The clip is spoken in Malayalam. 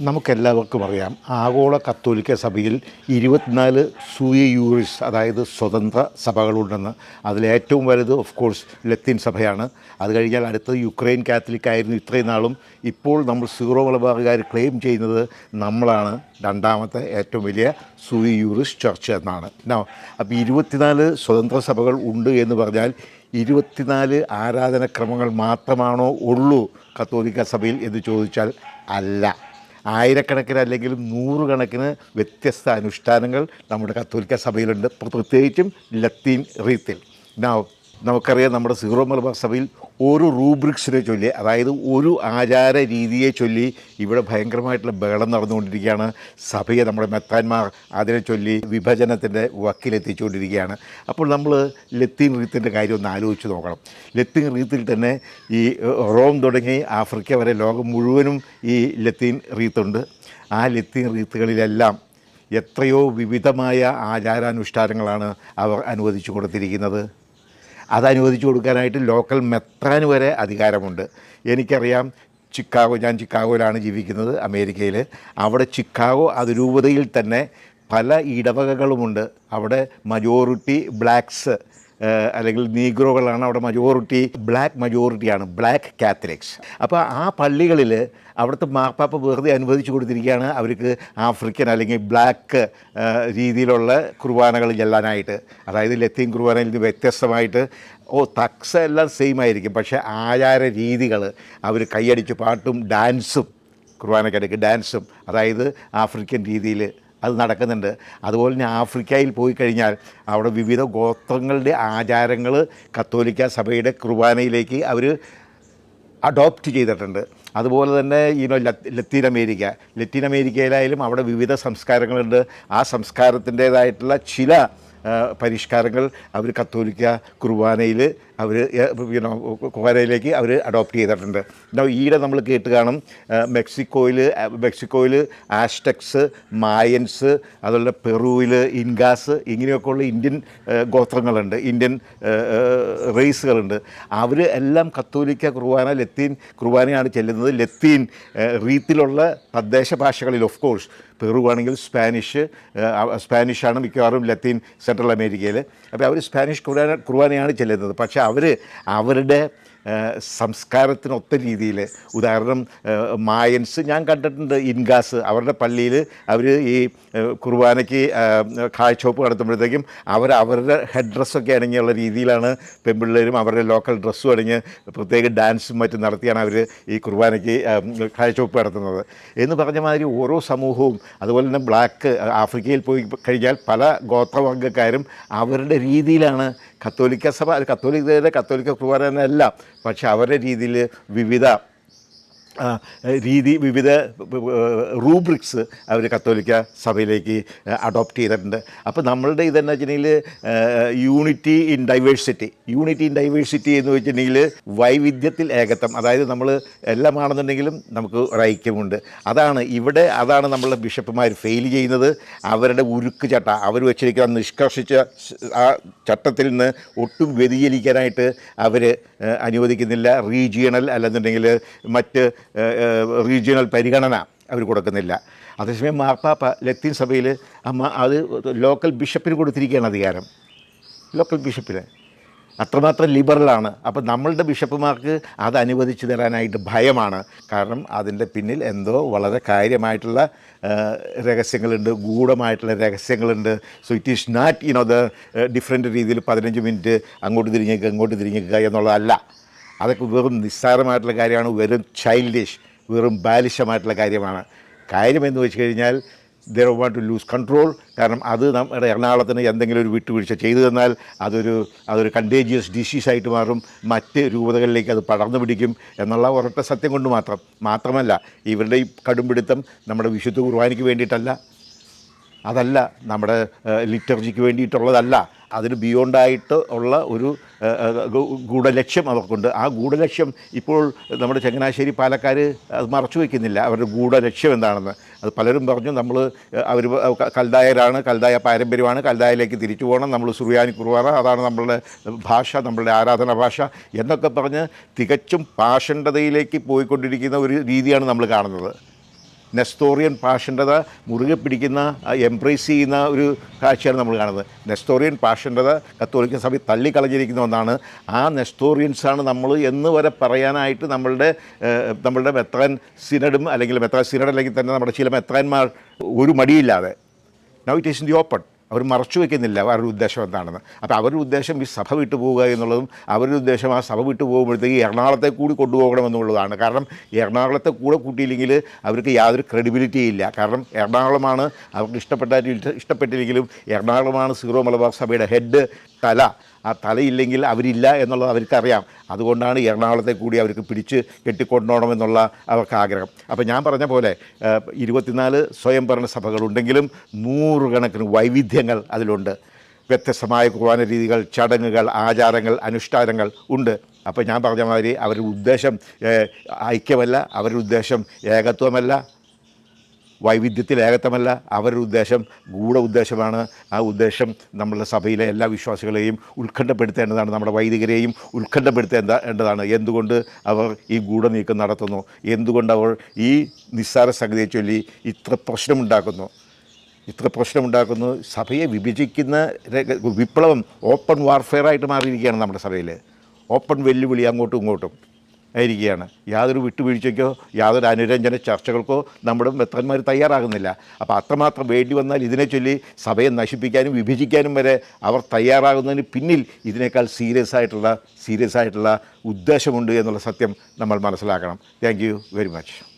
നമുക്കെല്ലാവർക്കും അറിയാം. ആഗോള കത്തോലിക്ക സഭയിൽ ഇരുപത്തിനാല് സൂയ യൂറിസ് അതായത് സ്വതന്ത്ര സഭകളുണ്ടെന്ന്. അതിലേറ്റവും വലുത് ഓഫ് കോഴ്സ് ലത്തീൻ സഭയാണ്. അത് കഴിഞ്ഞാൽ അടുത്തത് യുക്രൈൻ കാത്തലിക് ആയിരുന്നു ഇത്രയും നാളും. ഇപ്പോൾ നമ്മൾ സീറോ മലബാറുകാർ ക്ലെയിം ചെയ്യുന്നത് നമ്മളാണ്. രണ്ടാമത്തെ ഏറ്റവും വലിയ സൂയ യൂറിസ് ചർച്ച് എന്നാണ്. എന്നാ അപ്പോൾ ഇരുപത്തിനാല് സ്വതന്ത്ര സഭകൾ ഉണ്ട് എന്ന് പറഞ്ഞാൽ ഇരുപത്തിനാല് ആരാധനക്രമങ്ങൾ മാത്രമാണോ ഉള്ളൂ കത്തോലിക്ക സഭയിൽ എന്ന് ചോദിച്ചാൽ അല്ല. ആയിരക്കണക്കിന് അല്ലെങ്കിൽ നൂറുകണക്കിന് വ്യത്യസ്ത അനുഷ്ഠാനങ്ങൾ നമ്മുടെ കത്തോലിക്ക സഭയിലുണ്ട്. പ്രത്യേകിച്ചും ലത്തീൻ റീത്തിൽ. നാ നമുക്കറിയാം നമ്മുടെ സീറോ മലബാർ സഭയിൽ ഒരു റൂബ്രിക്സിനെ ചൊല്ലി അതായത് ഒരു ആചാര രീതിയെ ചൊല്ലി ഇവിടെ ഭയങ്കരമായിട്ടുള്ള ബഹളം നടന്നുകൊണ്ടിരിക്കുകയാണ്. സഭയെ നമ്മുടെ മെത്താന്മാർ അതിനെ ചൊല്ലി വിഭജനത്തിന്റെ വക്കിലെത്തിച്ചുകൊണ്ടിരിക്കുകയാണ്. അപ്പോൾ നമ്മൾ ലത്തീൻ റീത്തിന്റെ കാര്യം ഒന്ന് ആലോചിച്ച് നോക്കണം. ലത്തീൻ റീത്തിൽ തന്നെ ഈ റോം തുടങ്ങി ആഫ്രിക്ക വരെ ലോകം മുഴുവനും ഈ ലത്തീൻ റീത്തുണ്ട്. ആ ലത്തീൻ റീത്തുകളിലെല്ലാം എത്രയോ വിവിധമായ ആചാരാനുഷ്ഠാനങ്ങളാണ് അവർ അനുവദിച്ചു കൊടുത്തിരിക്കുന്നത്. അത് അനുവദിച്ചു കൊടുക്കാനായിട്ട് ലോക്കൽ മെത്രാന് വരെ അധികാരമുണ്ട്. എനിക്കറിയാം ചിക്കാഗോ ഞാൻ ചിക്കാഗോയിലാണ് ജീവിക്കുന്നത് അമേരിക്കയിൽ അവിടെ ചിക്കാഗോ അതിരൂപതയിൽ തന്നെ പല ഇടവകകളുമുണ്ട്. അവിടെ മജോറിറ്റി ബ്ലാക്സ് അല്ലെങ്കിൽ നീഗ്രോകളാണ് അവിടെ മജോറിറ്റി ബ്ലാക്ക് മജോറിറ്റിയാണ് ബ്ലാക്ക് കാത്തലിക്സ് അപ്പോൾ ആ പള്ളികളിൽ അവിടുത്തെ മാപ്പാപ്പ വെറുതെ അനുവദിച്ചു കൊടുത്തിരിക്കുകയാണ് അവർക്ക് ആഫ്രിക്കൻ അല്ലെങ്കിൽ ബ്ലാക്ക് രീതിയിലുള്ള കുർബാനകൾ ചെല്ലാനായിട്ട്. അതായത് ലത്തീൻ കുർബാനയിൽ നിന്ന് വ്യത്യസ്തമായിട്ട് ഓ തക്സ എല്ലാം സെയിം ആയിരിക്കും. പക്ഷേ ആചാര രീതികൾ അവർ കൈയടിച്ച് പാട്ടും ഡാൻസും കുർബാനക്കിടയ്ക്ക് ഡാൻസും അതായത് ആഫ്രിക്കൻ രീതിയിൽ അത് നടക്കുന്നുണ്ട്. അതുപോലെ തന്നെ ആഫ്രിക്കയിൽ പോയി കഴിഞ്ഞാൽ അവിടെ വിവിധ ഗോത്രങ്ങളുടെ ആചാരങ്ങൾ കത്തോലിക്ക സഭയുടെ കുർബാനയിലേക്ക് അവർ അഡോപ്റ്റ് ചെയ്തിട്ടുണ്ട്. അതുപോലെ തന്നെ ഈനോ ലത്തീൻ അമേരിക്ക. ലത്തീൻ അമേരിക്കയിലായാലും അവിടെ വിവിധ സംസ്കാരങ്ങളുണ്ട്. ആ സംസ്കാരത്തിന്റേതായിട്ടുള്ള ചില പരിഷ്കാരങ്ങൾ അവർ കത്തോലിക്ക കുർബാനയിൽ അവർ പിന്നെ കുർബാനയിലേക്ക് അവർ അഡോപ്റ്റ് ചെയ്തിട്ടുണ്ട്. പിന്നെ ഈയിടെ നമ്മൾ കേട്ട് കാണും മെക്സിക്കോയിൽ മെക്സിക്കോയിൽ ആസ്റ്റക്സ് മായൻസ് അതുപോലെ പെറുവിൽ ഇൻഗാസ് ഇങ്ങനെയൊക്കെയുള്ള ഇന്ത്യൻ ആ, ഗോത്രങ്ങളുണ്ട്. ഇന്ത്യൻ റേസുകളുണ്ട്. അവർ എല്ലാം കത്തോലിക്ക കുർബാന ലത്തീൻ കുർബാനയാണ് ചെല്ലുന്നത്. ലത്തീൻ റീത്തിലുള്ള തദ്ദേശ ഭാഷകളിൽ ഓഫ് കോഴ്സ് പെറു ആണെങ്കിൽ സ്പാനിഷ് സ്പാനിഷാണ് മിക്കവാറും ലത്തീൻ സെൻട്രൽ അമേരിക്കയിൽ അപ്പോൾ അവർ സ്പാനിഷ് കുർബാന കുർബാനയാണ് ചെല്ലുന്നത്. പക്ഷേ അവർ അവരുടെ സംസ്കാരത്തിനൊത്ത രീതിയിൽ ഉദാഹരണം മായൻസ് ഞാൻ കണ്ടിട്ടുണ്ട് ഇൻഗാസ് അവരുടെ പള്ളിയിൽ അവർ ഈ കുർബാനയ്ക്ക് കാഴ്ചവെപ്പ് നടത്തുമ്പോഴത്തേക്കും അവർ അവരുടെ ഹെഡ് ഡ്രസ്സൊക്കെ അടങ്ങിയുള്ള രീതിയിലാണ് പെൺപിള്ളേരും അവരുടെ ലോക്കൽ ഡ്രസ്സും അടങ്ങി പ്രത്യേക ഡാൻസും മറ്റും നടത്തിയാണ് അവർ ഈ കുർബാനയ്ക്ക് കാഴ്ചവെപ്പ് നടത്തുന്നത്. എന്ന് പറഞ്ഞ മാതിരി ഓരോ സമൂഹവും അതുപോലെ തന്നെ ബ്ലാക്ക് ആഫ്രിക്കയിൽ പോയി കഴിഞ്ഞാൽ പല ഗോത്രവർഗക്കാരും അവരുടെ രീതിയിലാണ് കത്തോലിക്ക സഭ അത് കത്തോലിക്കയുടെ കത്തോലിക്ക കുർബാന എന്നല്ല പക്ഷെ അവരുടെ രീതിയിൽ വിവിധ രീതി വിവിധ റൂബ്രിക്സ് അവർ കത്തോലിക്ക സഭയിലേക്ക് അഡോപ്റ്റ് ചെയ്തിട്ടുണ്ട്. അപ്പോൾ നമ്മളുടെ ഇതെന്ന് വെച്ചിട്ടുണ്ടെങ്കിൽ unity in diversity unity in diversity എന്ന് വെച്ചിട്ടുണ്ടെങ്കിൽ വൈവിധ്യത്തിൽ ഏകത്വം. അതായത് നമ്മൾ എല്ലാം ആണെന്നുണ്ടെങ്കിലും നമുക്ക് ഒരു ഐക്യമുണ്ട്. അതാണ് ഇവിടെ അതാണ് നമ്മളുടെ ബിഷപ്പുമാർ ഫെയിൽ ചെയ്യുന്നത്. അവരുടെ ഉരുക്ക് ചട്ട അവർ വെച്ചിരിക്കുന്ന നിഷ്കർഷിച്ച ആ ചട്ടത്തിൽ നിന്ന് ഒട്ടും വ്യതിചലിക്കാനായിട്ട് അവർ അനുവദിക്കുന്നില്ല. റീജിയണൽ അല്ലെന്നുണ്ടെങ്കിൽ മറ്റ് റീജിയണൽ പരിഗണന അവർ കൊടുക്കുന്നില്ല. അതേസമയം മാർപ്പാപ്പ ലത്തീൻ സഭയിൽ അമ്മ അത് ലോക്കൽ ബിഷപ്പിന് കൊടുത്തിരിക്കുകയാണ് അധികാരം. ലോക്കൽ ബിഷപ്പിന്. അത്രമാത്രം ലിബറലാണ് അപ്പോൾ നമ്മളുടെ ബിഷപ്പുമാർക്ക് അത് അനുവദിച്ചു തരാനായിട്ട് ഭയമാണ്. കാരണം അതിന്റെ പിന്നിൽ എന്തോ വളരെ കാര്യമായിട്ടുള്ള രഹസ്യങ്ങളുണ്ട് ഗൂഢമായിട്ടുള്ള രഹസ്യങ്ങളുണ്ട്. So it is not you know the different രീതിയിൽ പതിനഞ്ച് മിനിറ്റ് അങ്ങോട്ട് തിരിഞ്ഞേക്കുക അങ്ങോട്ട് തിരിഞ്ഞേക്കുക എന്നുള്ളതല്ല. അതൊക്കെ വെറും നിസ്സാരമായിട്ടുള്ള കാര്യമാണ് വെറും ചൈൽഡിഷ് വെറും ബാലിഷമായിട്ടുള്ള കാര്യമാണ്. കാര്യമെന്ന് വെച്ച് കഴിഞ്ഞാൽ they want to lose control കാരണം അത് നമ്മുടെ എറണാകുളത്തിന് എന്തെങ്കിലും ഒരു വിട്ടുവീഴ്ച ചെയ്തു തന്നാൽ അതൊരു അതൊരു കണ്ടേജിയസ് ഡിസീസായിട്ട് മാറും. മറ്റ് രൂപതകളിലേക്ക് അത് പടർന്നു പിടിക്കും എന്നുള്ള ഒരൊറ്റ സത്യം കൊണ്ട് മാത്രം മാത്രമല്ല ഇവരുടെ ഈ കടുംപിടുത്തം നമ്മുടെ വിശുദ്ധ കുർബാനയ്ക്ക് വേണ്ടിയിട്ടല്ല. അതല്ല നമ്മുടെ ലിറ്റർജിക്ക് വേണ്ടിയിട്ടുള്ളതല്ല. അതിന് ബിയോണ്ടായിട്ട് ഉള്ള ഒരു ഗൂഢലക്ഷ്യം അവർക്കുണ്ട്. ആ ഗൂഢലക്ഷ്യം ഇപ്പോൾ നമ്മുടെ ചങ്ങനാശ്ശേരി പാലക്കാർ അത് മറച്ചു വയ്ക്കുന്നില്ല അവരുടെ ഗൂഢലക്ഷ്യം എന്താണെന്ന്. അത് പലരും പറഞ്ഞു നമ്മൾ അവർ കൽദായരാണ് കൽദായ പാരമ്പര്യമാണ് കൽദായയിലേക്ക് തിരിച്ചു പോകണം നമ്മൾ സുറിയാനി കുർബാന അതാണ് നമ്മളുടെ ഭാഷ നമ്മളുടെ ആരാധന ഭാഷ എന്നൊക്കെ പറഞ്ഞ് തികച്ചും പാഷണ്ഡതയിലേക്ക് പോയിക്കൊണ്ടിരിക്കുന്ന ഒരു രീതിയാണ് നമ്മൾ കാണുന്നത്. നെസ്തോറിയൻ പാഷന്റത മുറുകെ പിടിക്കുന്ന എംപ്രൈസ് ചെയ്യുന്ന ഒരു കാഴ്ചയാണ് നമ്മൾ കാണുന്നത്. നെസ്തോറിയൻ പാഷന്റത കത്തോലിക്ക സഭ തള്ളിക്കളഞ്ഞിരിക്കുന്ന ഒന്നാണ്. ആ നെസ്തോറിയൻസാണ് നമ്മൾ എന്ന് വരെ പറയാനായിട്ട് നമ്മളുടെ നമ്മളുടെ മെത്രാൻ സിനഡും അല്ലെങ്കിൽ മെത്രാൻ സിനഡ് അല്ലെങ്കിൽ തന്നെ നമ്മുടെ ചില മെത്രാന്മാർ ഒരു മടിയില്ലാതെ. Now it is in the open അവർ മറച്ചു വയ്ക്കുന്നില്ല അവരുടെ ഉദ്ദേശം എന്താണെന്ന്. അപ്പോൾ അവരുടെ ഉദ്ദേശം ഈ സഭ വിട്ടു പോവുക എന്നുള്ളതും അവരുടെ ഉദ്ദേശം ആ സഭ വിട്ടു പോകുമ്പോഴത്തേക്ക് എറണാകുളത്തെ കൂടി കൊണ്ടുപോകണമെന്നുള്ളതാണ് കാരണം എറണാകുളത്തെ കൂടെ കൂട്ടിയില്ലെങ്കിൽ അവർക്ക് യാതൊരു ക്രെഡിബിലിറ്റി ഇല്ല. കാരണം എറണാകുളമാണ് അവർക്ക് ഇഷ്ടപ്പെട്ട ഇഷ്ടപ്പെട്ടില്ലെങ്കിലും എറണാകുളമാണ് സീറോ മലബാർ സഭയുടെ ഹെഡ് തല. ആ തലയില്ലെങ്കിൽ അവരില്ല എന്നുള്ളത് അവർക്കറിയാം. അതുകൊണ്ടാണ് എറണാകുളത്തെ കൂടി അവർക്ക് പിടിച്ച് കെട്ടിക്കൊണ്ടോണമെന്നുള്ള അവർക്ക് ആഗ്രഹം. അപ്പോൾ ഞാൻ പറഞ്ഞ പോലെ ഇരുപത്തിനാല് സ്വയംഭരണ സഭകളുണ്ടെങ്കിലും നൂറുകണക്കിന് വൈവിധ്യങ്ങൾ അതിലുണ്ട്. വ്യത്യസ്തമായ കുർബാന രീതികൾ ചടങ്ങുകൾ ആചാരങ്ങൾ അനുഷ്ഠാനങ്ങൾ ഉണ്ട്. അപ്പോൾ ഞാൻ പറഞ്ഞ മാതിരി അവരുടെ ഉദ്ദേശം ഐക്യമല്ല അവരുടെ ഉദ്ദേശം ഏകത്വമല്ല വൈവിധ്യത്തിൽ ഏകത്വമല്ല. അവരുടെ ഉദ്ദേശം ഗൂഢ ഉദ്ദേശമാണ്. ആ ഉദ്ദേശം നമ്മളുടെ സഭയിലെ എല്ലാ വിശ്വാസികളെയും ഉത്കണ്ഠപ്പെടുത്തേണ്ടതാണ്. നമ്മുടെ വൈദികരെയും ഉത്കണ്ഠപ്പെടുത്തേണ്ടതാണ്. എന്തുകൊണ്ട് അവർ ഈ ഗൂഢനീക്കം നടത്തുന്നു? എന്തുകൊണ്ട് അവർ ഈ നിസ്സാര സംഗതിയെ ചൊല്ലി ഇത്ര പ്രശ്നമുണ്ടാക്കുന്നു? ഇത്ര പ്രശ്നമുണ്ടാക്കുന്നു. സഭയെ വിഭജിക്കുന്ന വിപ്ലവം ഓപ്പൺ വാർഫെയറായിട്ട് മാറിയിരിക്കുകയാണ് നമ്മുടെ സഭയിൽ ഓപ്പൺ വെല്ലുവിളി അങ്ങോട്ടും ഇങ്ങോട്ടും. ആയിരിക്കുകയാണ്. യാതൊരു വിട്ടുവീഴ്ചയ്ക്കോ യാതൊരു അനുരഞ്ജന ചർച്ചകൾക്കോ നമ്മുടെ മെത്രന്മാർ തയ്യാറാകുന്നില്ല. അപ്പോൾ അത്രമാത്രം വേണ്ടി വന്നാൽ ഇതിനെ ചൊല്ലി സഭയെ നശിപ്പിക്കാനും വിഭജിക്കാനും വരെ അവർ തയ്യാറാകുന്നതിന് പിന്നിൽ ഇതിനേക്കാൾ സീരിയസ് ആയിട്ടുള്ള സീരിയസ് ആയിട്ടുള്ള ഉദ്ദേശമുണ്ട് എന്നുള്ള സത്യം നമ്മൾ മനസ്സിലാക്കണം. Thank very much.